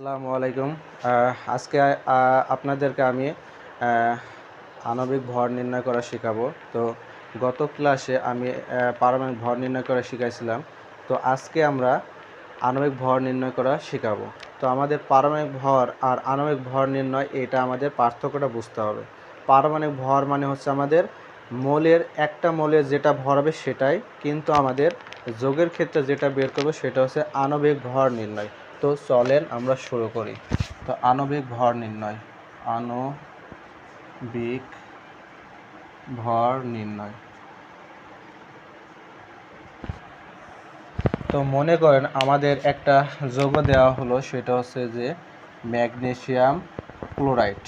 আসসালামু আলাইকুম। আজকে আপনাদেরকে আমি আণবিক ভর নির্ণয় করা শেখাবো। তো গত ক্লাসে আমি পারমাণবিক ভর নির্ণয় করা শিখাইছিলাম। তো আজকে আমরা আণবিক ভর নির্ণয় করা শেখাবো। তো আমাদের পারমাণবিক ভর আর আণবিক ভর নির্ণয়, এটা আমাদের পার্থক্যটা বুঝতে হবে। পারমাণবিক ভর মানে হচ্ছে আমাদের মোলের, একটা মোলের যেটা ভর হবে সেটাই, কিন্তু আমাদের যোগের ক্ষেত্রে যেটা বের করব সেটা হচ্ছে আণবিক ভর নির্ণয়। তো চলেন আমরা শুরু করি। তো আণবিক ভর নির্ণয়। আণবিক ভর নির্ণয়। তো মনে করেন আমাদের একটা যৌগ দেওয়া হলো, সেটা হচ্ছে যে ম্যাগনেসিয়াম ক্লোরাইড।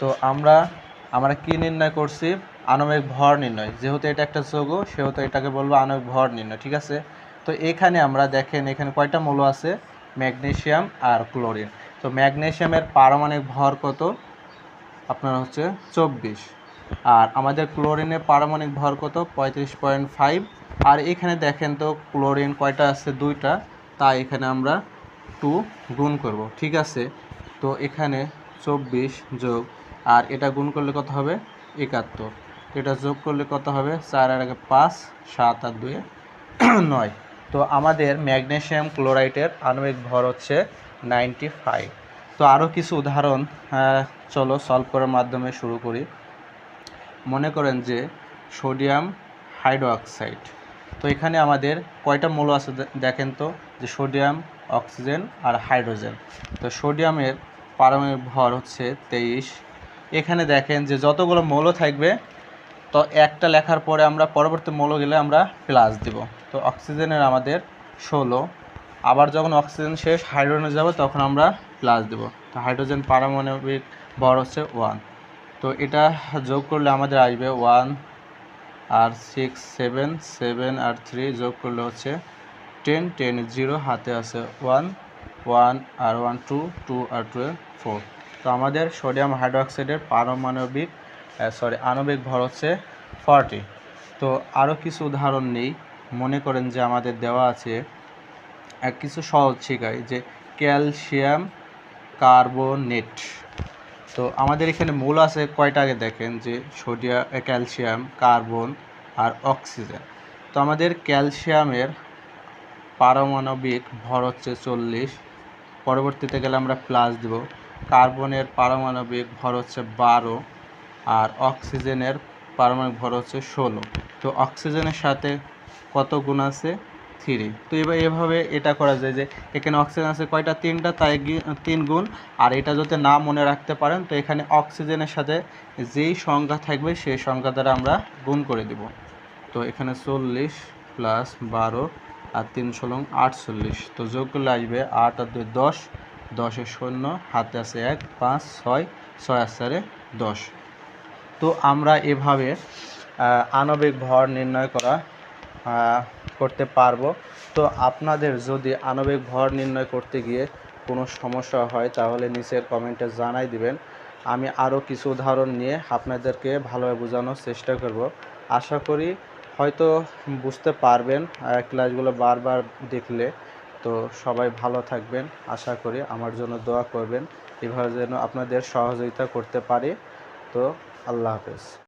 তো আমরা আমরা কি নির্ণয় করছি? আণবিক ভর নির্ণয়। যেহেতু এটা একটা যৌগ, সেহেতু এটাকে বলব আণবিক ভর নির্ণয়, ঠিক আছে? তো এখানে আমরা দেখেন, এখানে কয়টা মৌল আছে? ম্যাগনেসিয়াম আর ক্লোরিন। তো ম্যাগনেশিয়ামের পারমাণবিক ভর কত? আপনার হচ্ছে চব্বিশ। আর আমাদের ক্লোরিনের পারমাণবিক ভর কত? পঁয়ত্রিশ পয়েন্ট ফাইভ। আর এখানে দেখেন তো, ক্লোরিন কয়টা আছে? দুইটা। তাই এখানে আমরা টু গুণ করব, ঠিক আছে? তো এখানে চব্বিশ যোগ, আর এটা গুণ করলে কত হবে? একাত্তর। এটা যোগ করলে কত হবে? চার আর আগে পাঁচ, সাত আর দুয়ে নয়। তো আমাদের ম্যাগনেসিয়াম ক্লোরাইডের আণবিক ভর হচ্ছে নাইনটি ফাইভ। তো আরও কিছু উদাহরণ চলো সলভ করার মাধ্যমে শুরু করি। মনে করেন যে সোডিয়াম হাইড্রোক্সাইড। তো এখানে আমাদের কয়টা মৌল আছে দেখেন তো, যে সোডিয়াম, অক্সিজেন আর হাইড্রোজেন। তো সোডিয়ামের পারমাণবিক ভর হচ্ছে তেইশ। এখানে দেখেন যে যতগুলো মৌল থাকবে তো একটা লেখার পরে আমরা পরবর্তী মৌল গেলে আমরা প্লাস দিব। তো অক্সিজেনের আমাদের ষোলো। আবার যখন অক্সিজেন শেষ হাইড্রোজেনে যাবে, তখন আমরা প্লাস দেব। তো হাইড্রোজেন পারমাণবিক ভর হচ্ছে ওয়ান তো এটা যোগ করলে আমাদের আসবে ওয়ান আর সিক্স সেভেন সেভেন আর থ্রি যোগ করলে হচ্ছে টেন টেন জিরো হাতে আছে ওয়ান ওয়ান আর ওয়ান টু টু আর টু ফোর তো আমাদের সোডিয়াম হাইড্রোক্সাইডের পারমাণবিক সরি আণবিক ভর হচ্ছে ফর্টি তো আরও কিছু উদাহরণ নেই। মনে করেন যে আমাদের দেওয়া আছে এক কিছু সহজ শেখাই যে ক্যালসিয়াম কার্বোনেট। তো আমাদের এখানে মূল আছে কয়টা আগে দেখেন যে সোডিয়াম ক্যালসিয়াম, কার্বন আর অক্সিজেন। তো আমাদের ক্যালসিয়ামের পারমাণবিক ভর হচ্ছে চল্লিশ। পরবর্তীতে গেলে আমরা প্লাস দিব। কার্বনের পারমাণবিক ভর হচ্ছে বারো। আর অক্সিজেনের পারমাণবিক ভর হচ্ছে ষোলো। তো অক্সিজেনের সাথে কত গুণ আছে? থ্রি। তো এবার এভাবে এটা করা যায় যে এখানে অক্সিজেন আছে কয়টা? তিনটা, তাই তিন গুণ। আর এটা যদি না মনে রাখতে পারেন, তো এখানে অক্সিজেনের সাথে যেই সংখ্যা থাকবে, সেই সংখ্যা দ্বারা আমরা গুণ করে দিব। তো এখানে চল্লিশ প্লাস বারো আর তিন ষোলো আটচল্লিশ। তো যোগ করলে আসবে আট আর দুই দশ। দশের শূন্য, হাতে আছে এক, পাঁচ, ছয় ছয় আর চারে দশ। তো আমরা এভাবে আণবিক ভর নির্ণয় করা করতে পারব। তো আপনাদের যদি আণবিক ভর নির্ণয় করতে গিয়ে কোনো সমস্যা হয়, তাহলে নিচের কমেন্টে জানাই দিবেন। আমি আরও কিছু উদাহরণ নিয়ে আপনাদেরকে ভালোভাবে বোঝানোর চেষ্টা করব। আশা করি হয়তো বুঝতে পারবেন ক্লাসগুলো বারবার দেখলে। তো সবাই ভালো থাকবেন। আশা করি আমার জন্য দোয়া করবেন। এভাবে যেন আপনাদের সহযোগিতা করতে পারি। তো আল্লাহ হাফেজ।